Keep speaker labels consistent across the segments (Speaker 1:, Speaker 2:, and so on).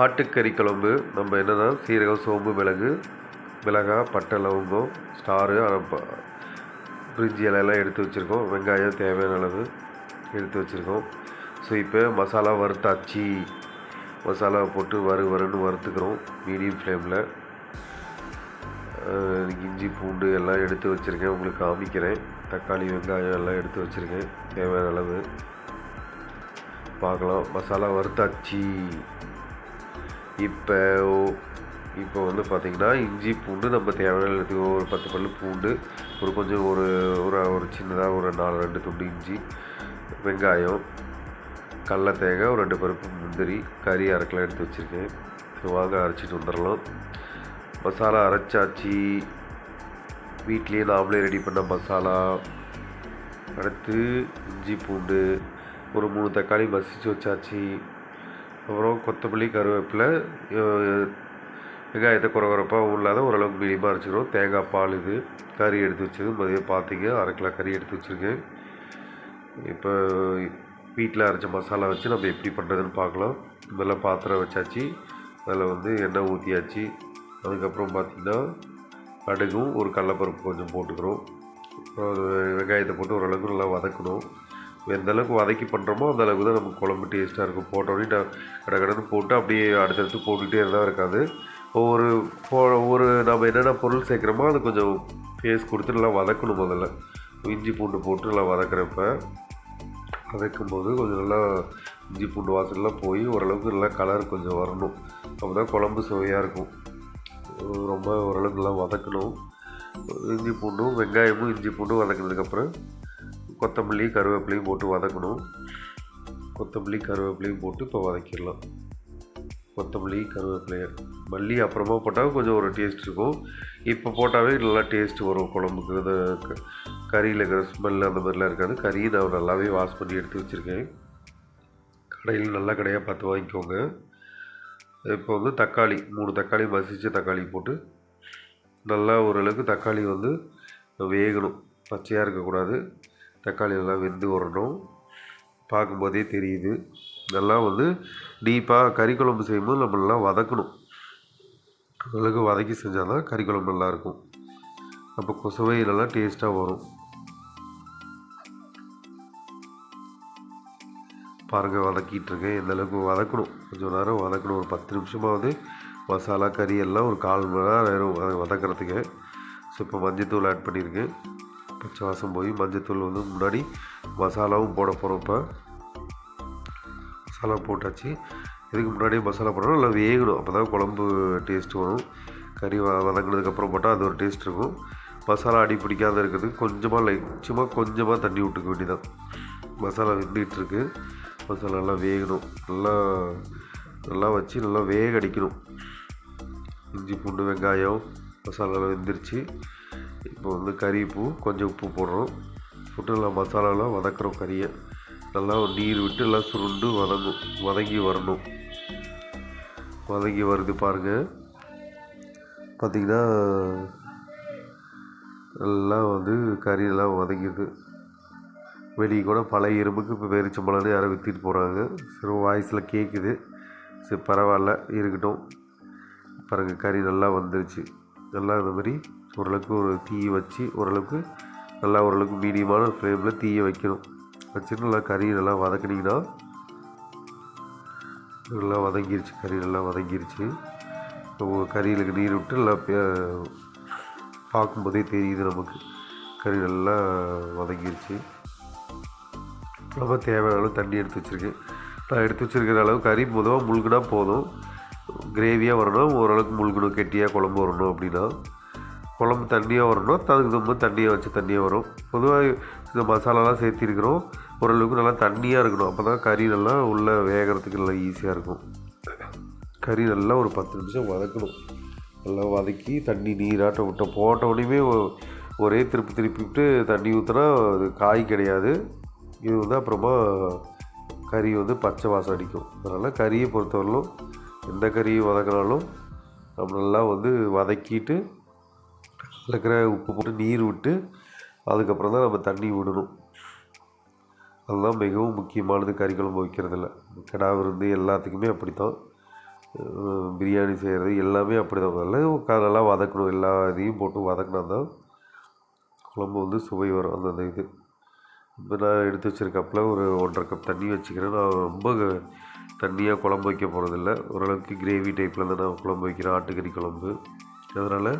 Speaker 1: ஆட்டுக்கறி குழம்பு நம்ம என்னென்னா சீரகம் சோம்பு மிளகு மிளகாய் பட்டை லவங்கம் ஸ்டாரு பிரிஞ்சி இலையெல்லாம் எடுத்து வச்சுருக்கோம். வெங்காயம் தேவையான அளவு எடுத்து வச்சுருக்கோம். ஸோ இப்போ மசாலா வறுத்தாச்சு. மசாலா போட்டு வறு வறுன்னு வறுத்துக்கிறோம். மீடியம் ஃப்ளேமில். இஞ்சி பூண்டு எல்லாம் எடுத்து வச்சுருக்கேன். உங்களுக்கு காமிக்கிறேன். தக்காளி வெங்காயம் எல்லாம் எடுத்து வச்சுருக்கேன். தேவையான அளவு. பார்க்கலாம். மசாலா வறுத்தாச்சு. இப்போ இப்போ வந்து பார்த்திங்கன்னா இஞ்சி பூண்டு நம்ம தேவையான எடுத்துக்கோ ஒரு பத்து பல் பூண்டு ஒரு கொஞ்சம் ஒரு ஒரு ஒரு சின்னதாக ஒரு நாலு ரெண்டு துண்டு இஞ்சி வெங்காயம் கடல தேங்காய் ஒரு ரெண்டு பருப்பு முந்திரி கறி அரைக்கலாம் எடுத்து வச்சுருக்கேன். ஸோ வாங்க அரைச்சிட்டு வந்துடலாம். மசாலா அரைச்சாச்சு. வீட்லேயே நாமளே ரெடி பண்ண மசாலா. அடுத்து இஞ்சி பூண்டு ஒரு மூணு தக்காளி மசிச்சு வச்சாச்சு. அப்புறம் கொத்தமல்லி கருவேப்பிலை வெங்காயத்தை குறகுறப்பாக உள்ளாத இல்லாத ஓரளவுக்கு மீடியமாக அரைச்சிக்கிறோம். தேங்காய் பால் இது கறி எடுத்து வச்சது. மதியம் பார்த்தீங்க அரை கிலோ கறி எடுத்து வச்சுருக்கேன். இப்போ வீட்டில் அரைச்ச மசாலா வச்சு நம்ம எப்படி பண்ணுறதுன்னு பார்க்கலாம் முதல்ல பாத்திரம் வச்சாச்சு. அதில் வந்து எண்ணெய் ஊற்றியாச்சு அதுக்கப்புறம் பார்த்திங்கன்னா கடுகும் ஒரு கடலப்பருப்பு கொஞ்சம் போட்டுக்கிறோம். அது வெங்காயத்தை போட்டு ஓரளவுக்கு நல்லா வதக்கணும். எந்த அளவுக்கு வதக்கி பண்ணுறோமோ அந்த அளவுக்கு தான் நமக்கு குழம்பு டேஸ்ட்டாக இருக்கும். போட்ட உடனே கடந்து கட போட்டு அப்படியே அடுத்தடுத்து போட்டுக்கிட்டே இருந்தால் இருக்காது. ஒவ்வொரு போ ஒவ்வொரு நம்ம என்னென்ன பொருள் சேர்க்குறோமோ அது கொஞ்சம் ஃபேஸ் கொடுத்து நல்லா வதக்கணும் முதல்ல. இஞ்சி பூண்டு போட்டு நல்லா வதக்குறப்ப வதக்கும் போது கொஞ்சம் நல்லா இஞ்சி பூண்டு வாசல்லாம் போய் ஓரளவுக்கு நல்லா கலர் கொஞ்சம் வரணும். அப்போ தான் குழம்பு சுவையாக இருக்கும். ரொம்ப ஓரளவுக்கு நல்லா வதக்கணும். இஞ்சி பூண்டும் வெங்காயமும் இஞ்சி பூண்டும் வதக்கினதுக்கப்புறம் கொத்தமல்லி கருவேப்பிலையும் போட்டு வதக்கணும். கொத்தமல்லி கருவேப்பிலையும் போட்டு இப்போ வதக்கிடலாம். கொத்தமல்லி கருவேப்பிலையை மல்லி அப்புறமா போட்டால் கொஞ்சம் ஒரு டேஸ்ட் இருக்கும். இப்போ போட்டாவே நல்லா டேஸ்ட் வரும் குழம்புக்கு. இந்த க- கறியில் இருக்கிற ஸ்மெல் அந்த மாதிரிலாம் இருக்காது. கறி நான் நல்லாவே வாஷ் பண்ணி எடுத்து வச்சுருக்கேன். கடையில் நல்ல கடையாக பார்த்து வாங்கிக்கோங்க. இப்போ வந்து தக்காளி மூணு தக்காளி மசிச்ச தக்காளி போட்டு நல்லா ஓரளவுக்கு தக்காளி வந்து வேகணும். பச்சையாக இருக்கக்கூடாது. தக்காளி நல்லா வெந்து வரணும். பார்க்கும்போதே தெரியுது. நல்லா வந்து டீப்பாக கறி குழம்பு செய்யும்போது நம்ம நல்லா வதக்கணும். ஓரளவுக்கு வதக்கி செஞ்சால் தான் கறி குழம்பு நல்லாயிருக்கும். அப்போ சுவை நல்லா டேஸ்ட்டாக வரும். பாருங்கள் வதக்கிட்டு இருக்கேன் எந்த அளவுக்கு வதக்கணும்? கொஞ்சம் நேரம் வதக்கணும். ஒரு பத்து நிமிஷமாவது மசாலா கறி எல்லாம் ஒரு கால் மணி நேரம் வதக்கிறதுக்கு. ஸோ இப்போ மஞ்சத்தூள் ஆட் பண்ணியிருக்கேன். பச்சை வாசம் போய் மஞ்சத்தூள் வந்து முன்னாடி மசாலாவும் போட போகிறோம் இப்போ. மசாலா போட்டாச்சு. இதுக்கு முன்னாடியே மசாலா போடணும் நல்லா வேகணும். அப்போ தான் குழம்பு டேஸ்ட் வரும். கறி வதங்கினதுக்கப்புறம் போட்டால் அது ஒரு டேஸ்ட் இருக்கும். மசாலா அடி பிடிக்காத இருக்கிறதுக்கு கொஞ்சமாக லைட் சும்மா கொஞ்சமாக தண்ணி விட்டுக்க வேண்டியதான் மசாலா வெந்துகிட்ருக்கு மசாலா நல்லா வேகணும். நல்லா நல்லா வச்சு நல்லா வேக அடிக்கணும் இஞ்சி பூண்டு வெங்காயம் மசாலாலாம் வெந்துருச்சு. இப்போ வந்து கறி பூ கொஞ்சம் உப்பு போடுறோம். ஃபுட்டில் நல்லா மசாலாலாம் வதக்குறோம் கறியை. நல்லா நீர் விட்டு எல்லாம் சுருண்டு வதங்கும் வதங்கி வரணும். வதங்கி வருது பாருங்கள் பார்த்தீங்கன்னா எல்லாம் வந்து கறியெல்லாம் வதங்கிது வெளியே கூட பழைய இரும்புக்கு இப்போ வெறிச்சம்பளம்னு யாரோ விற்றுட்டு போகிறாங்க சரி வாய்ஸில் கேட்குது சரி பரவாயில்ல இருக்கட்டும். பாருங்கள் கறி நல்லா வந்துருச்சு. நல்லா இந்த மாதிரி ஓரளவுக்கு ஒரு தீ வச்சு ஓரளவுக்கு நல்லா ஓரளவுக்கு மீடியமான ஃப்ளேமில் தீயை வைக்கணும். வச்சுட்டு நல்லா கறி நல்லா வதக்குனிங்கன்னா நல்லா வதங்கிருச்சு கறி நல்லா வதங்கிருச்சு. இப்போ நீர் விட்டு நல்லா பே- பார்க்கும்போதே தெரியுது நமக்கு. கறி நல்லா வதங்கிருச்சு. ரொம்ப தேவையான அளவு தண்ணி எடுத்து வச்சுருக்கேன். நான் எடுத்து வச்சுருக்கிற அளவு கறி மொதல் முழுகுனா போதும். கிரேவியாக வரணும் ஓரளவுக்கு முழுகணும் கெட்டியாக குழம்பு வரணும் அப்படின்னா. குழம்பு தண்ணியாக வரணும். அதுக்கு தகுந்த தண்ணியாக வச்சு தண்ணியாக வரும். பொதுவாக இந்த மசாலாலாம் சேர்த்திருக்கிறோம். ஓரளவுக்கு நல்லா தண்ணியாக இருக்கணும். அப்போ தான் கறி நல்லா உள்ளே வேகிறதுக்கு நல்லா ஈஸியாக இருக்கும். கறி நல்லா ஒரு பத்து நிமிஷம் வதக்கணும். நல்லா வதக்கி தண்ணி நீராட்டம் விட்டோம் போட்ட உடனே ஒரே திருப்பி திருப்பி விட்டு தண்ணி ஊற்றினா அது காய் கிடையாது. இது வந்து அப்புறமா கறி வந்து பச்சை வாசம் அடிக்கும். அதனால் கறியை பொறுத்தவரையிலும் எந்த கறியை வதக்கினாலும் நம்ம நல்லா வந்து வதக்கிட்டு இருக்கிற உப்பு போட்டு நீர் விட்டு அதுக்கப்புறம் தான் நம்ம தண்ணி விடணும். அதுதான் மிகவும் முக்கியமானது கறி குழம்பு வைக்கிறதுல. கிடா விருந்து எல்லாத்துக்குமே அப்படி தான் பிரியாணி செய்கிறது எல்லாமே அப்படி தான் எல்லாம் க- நல்லா வதக்கணும். எல்லா இதையும் போட்டு வதக்கினா தான் குழம்பு வந்து சுவை வரும் அந்தந்த இது. இப்போ நான் எடுத்து வச்சுருக்கப்பில் ஒரு ஒன்றரை கப் தண்ணி வச்சுக்கிறேன். நான் ரொம்ப தண்ணியாக குழம்பு வைக்க போகிறதில்ல ஓரளவுக்கு கிரேவி டைப்பில் தான் நான் குழம்பு வைக்கிறேன். ஆட்டுக்கறி குழம்பு. அதனால்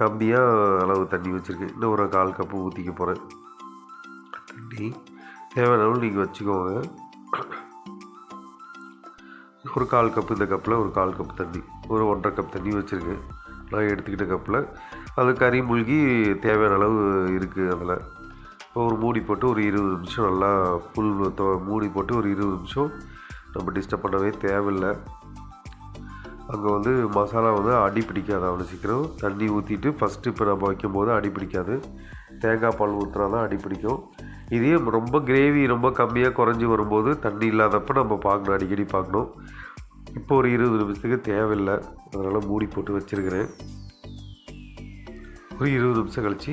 Speaker 1: கம்மியாக அளவு தண்ணி வச்சுருக்கேன் இன்னும் ஒரு கால் கப்பு ஊற்றிக்க போகிறேன் தண்ணி தேவையான அளவு நீங்கள் வச்சுக்கோங்க. ஒரு கால் கப்பு இந்த கப்பில் ஒரு கால் கப் தண்ணி. ஒரு ஒன்றரை கப் தண்ணி வச்சுருக்கேன் நான் எடுத்துக்கிட்ட கப்பில். அது கறி மூழ்கி தேவையான அளவு இருக்குது அதில். இப்போ ஒரு மூடி போட்டு ஒரு இருபது நிமிஷம் நல்லா புல் மூடி போட்டு ஒரு இருபது நிமிஷம் நம்ம டிஸ்டர்ப் பண்ணவே தேவையில்லை. அங்கே வந்து மசாலா வந்து அடி பிடிக்காது அவ்வளோ சீக்கிரம். தண்ணி ஊற்றிட்டு ஃபஸ்ட்டு இப்போ நம்ம வைக்கும்போது அடி பிடிக்காது. தேங்காய் பால் ஊற்றினா தான் அடி பிடிக்கும். இதே ரொம்ப கிரேவி ரொம்ப கம்மியாக குறைஞ்சி வரும்போது தண்ணி இல்லாதப்ப நம்ம பார்க்கணும் அடிக்கடி பார்க்கணும் இப்போ ஒரு இருபது நிமிஷத்துக்கு தேவையில்லை. அதனால் மூடி போட்டு வச்சுருக்கிறேன். ஒரு இருபது நிமிஷம் கழித்து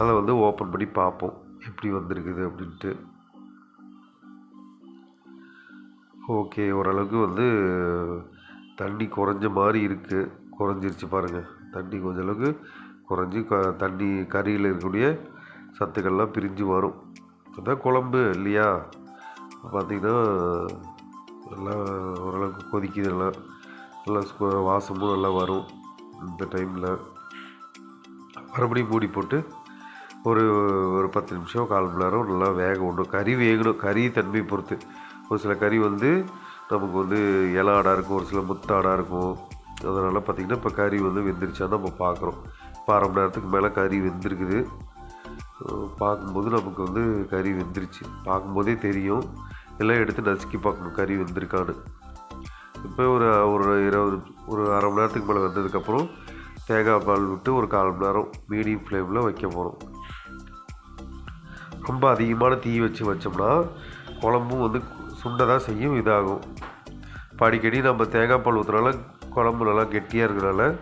Speaker 1: அதை வந்து ஓப்பன் பண்ணி பார்ப்போம். எப்படி வந்திருக்குது அப்படின்ட்டு. ஓகே ஓரளவுக்கு வந்து தண்ணி குறைஞ்ச மாதிரி இருக்குது குறைஞ்சிருச்சு பாருங்கள் தண்ணி கொஞ்ச அளவுக்கு குறைஞ்சி க தண்ணி கறியில் இருக்கக்கூடிய சத்துக்கள்லாம் பிரிஞ்சு வரும். அதான் குழம்பு இல்லையா? பார்த்திங்கன்னா நல்லா ஓரளவுக்கு கொதிக்குது எல்லாம். நல்லா வாசமும் நல்லா வரும் இந்த டைமில். மறுபடியும் மூடி போட்டு ஒரு ஒரு பத்து நிமிஷம் கால் மணி நேரம் நல்லா வேக விடணும். கறி வேகணும். கறி தன்மை பொறுத்து. ஒரு சில கறி வந்து நமக்கு வந்து இலை ஆடாக இருக்கும் ஒரு சில முத்தாடாக இருக்கும். அதனால் பார்த்திங்கன்னா இப்போ கறி வந்து வெந்துருச்சான்னு நம்ம பார்க்குறோம் இப்போ அரை மணி நேரத்துக்கு மேலே கறி வெந்திருக்குது. பார்க்கும்போது நமக்கு வந்து கறி வெந்துருச்சு. பார்க்கும்போதே தெரியும். எல்லாம் எடுத்து நசுக்கி பார்க்கணும் கறி வெந்திருக்கான்னு. இப்போ ஒரு ஒரு இருபது ஒரு அரை மணி நேரத்துக்கு மேலே வந்ததுக்கப்புறம் தேங்காய் பால் விட்டு ஒரு கால் மணி நேரம் மீடியம் ஃப்ளேமில் வைக்க போகிறோம் ரொம்ப அதிகமான தீ வச்சு வச்சோம்னா குழம்பும் வந்து சுண்டை தான் செய்யும் இதாகும். அடிக்கடி நம்ம தேங்காய் பால் ஊற்றுறனால குழம்பு நல்லா கெட்டியாக இருக்கிறனால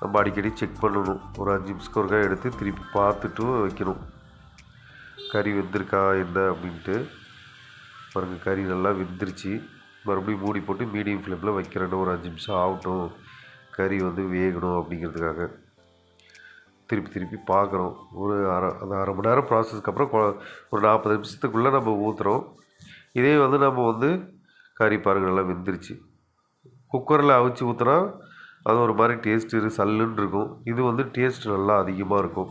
Speaker 1: நம்ம அடிக்கடி செக் பண்ணணும். ஒரு அஞ்சு நிமிஷத்துக்கு ஒருக்கா எடுத்து திருப்பி பார்த்துட்டு வைக்கணும். கறி வெந்திருக்கா என்ன அப்படின்ட்டு. பாருங்கள் கறி நல்லா வெந்துருச்சு. மறுபடியும் மூடி போட்டு மீடியம் ஃப்ளேமில் வைக்கிறேன்னு ஒரு அஞ்சு நிமிஷம் ஆகட்டும். கறி வந்து வேகணும் அப்படிங்கிறதுக்காக. திருப்பி திருப்பி பார்க்குறோம். ஒரு அரை அந்த அரை மணி நேரம் ப்ராசஸ்க்கு அப்புறம் ஒரு நாற்பது நிமிஷத்துக்குள்ளே நம்ம ஊற்றுறோம் இதே வந்து நம்ம வந்து கறி பாருங்கள் நல்லா வெந்துருச்சு. குக்கரில் அவிச்சு ஊற்றுனா அது ஒரு மாதிரி டேஸ்ட்டு சல்லுன்னு இருக்கும். இது வந்து டேஸ்ட் நல்லா அதிகமாக இருக்கும்.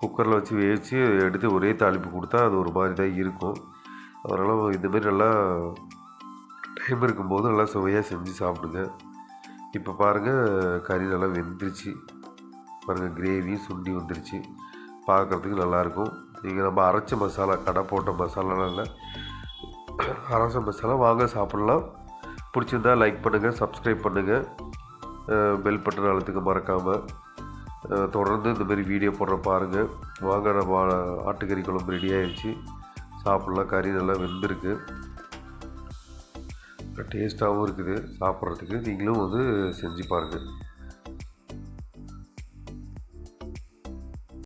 Speaker 1: குக்கரில் வச்சு வேவிச்சு எடுத்து ஒரே தாளிப்பு கொடுத்தா அது ஒரு மாதிரி தான் இருக்கும். அதனால் இந்தமாரி நல்லா டைம் இருக்கும்போது நல்லா சுவையாக செஞ்சு சாப்பிடுங்க. இப்போ பாருங்கள் கறி நல்லா வெந்துருச்சு. பாருங்கள் கிரேவியும் சுண்டி வந்துருச்சு. பார்க்குறதுக்கு நல்லாயிருக்கும் நீங்கள் நம்ம அரைச்ச மசாலா கடை போட்ட மசாலாலாம் இல்லை அரசு மசாலா வாங்க சாப்பிட்லாம். பிடிச்சிருந்தா லைக் பண்ணுங்கள் சப்ஸ்கிரைப் பண்ணுங்கள் பெல் பட்டன் அழுத்துக்க மறக்காமல் தொடர்ந்து இந்தமாரி வீடியோ போடுற பாருங்கள் வாங்க நம்ம ஆட்டுக்கறி குழம்பு ரெடி ஆகிடுச்சு சாப்பிட்லாம் கறி நல்லா வெந்திருக்கு. டேஸ்ட்டாகவும் இருக்குது சாப்பிட்றதுக்கு. நீங்களும் வந்து செஞ்சு பாருங்கள்